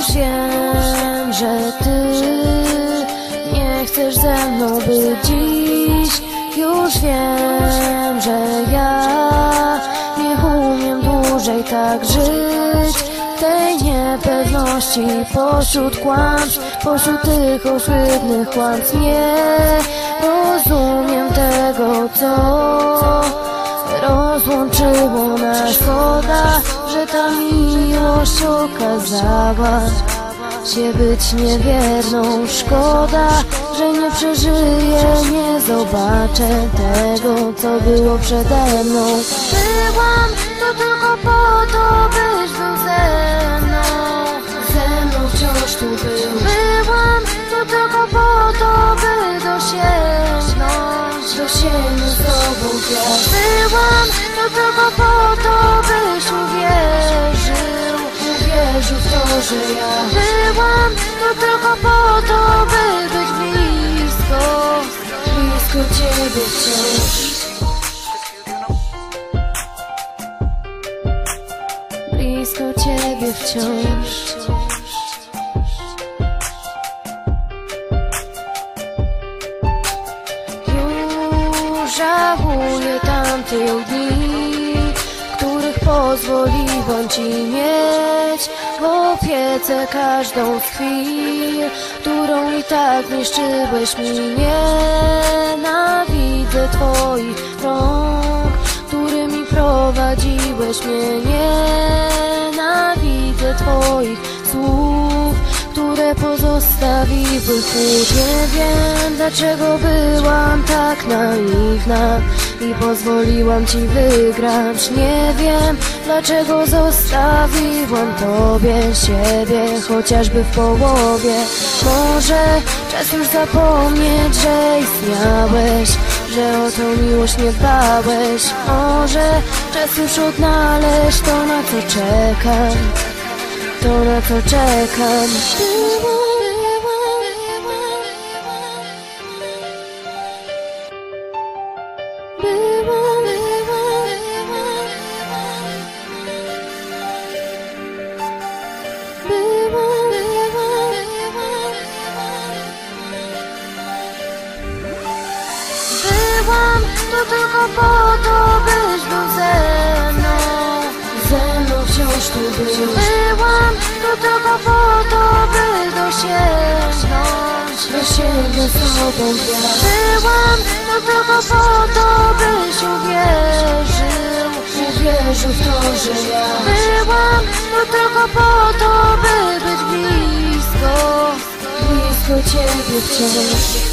Już wiem, że ty nie chcesz ze mną być. Dziś Już wiem, że ja nie umiem dłużej tak żyć. Tej niepewności pośród kłamstw Pośród tych ohydnych kłamstw Nie rozumiem tego, co rozłączyło nas Szkoda, że ta miłość okazała się być niewierną. Szkoda, że nie przeżyję, nie zobaczę tego, co było przede mną. Byłam to tylko po to, byś był ze mną. Ze mną wciąż tu był Byłam to tylko po to, by dosięgnąć. Dosięgnąć z tobą gwiazd Byłam to tylko po to, że ja Byłam to tylko po to, by być blisko Blisko ciebie wciąż Blisko ciebie wciąż. Już żałuję tamtych dni Których pozwoliłam ci mieć opiece każdą chwil Którą i tak niszczyłeś mi. Nienawidzę twoich rąk Którymi prowadziłeś mnie. Nienawidzę twoich słów które pozostawiły chłód Nie wiem dlaczego byłam tak naiwna I pozwoliłam ci wygrać. Nie wiem dlaczego zostawiłam tobie siebie Chociażby w połowie? Może czas już zapomnieć, że istniałeś Że o tą miłość nie dbałeś? Może czas już odnaleźć to na co czekam to na co czekam To tylko po to, byś był ze mną. Ze mną wciąż tu był Byłam to tylko po to, by dosięgnąć. Dosięgnąć z tobą gwiazd Byłam to tylko po to, byś uwierzył. Uwierzył w to, że ja. Byłam to tylko po to, by być blisko. Blisko ciebie wciąż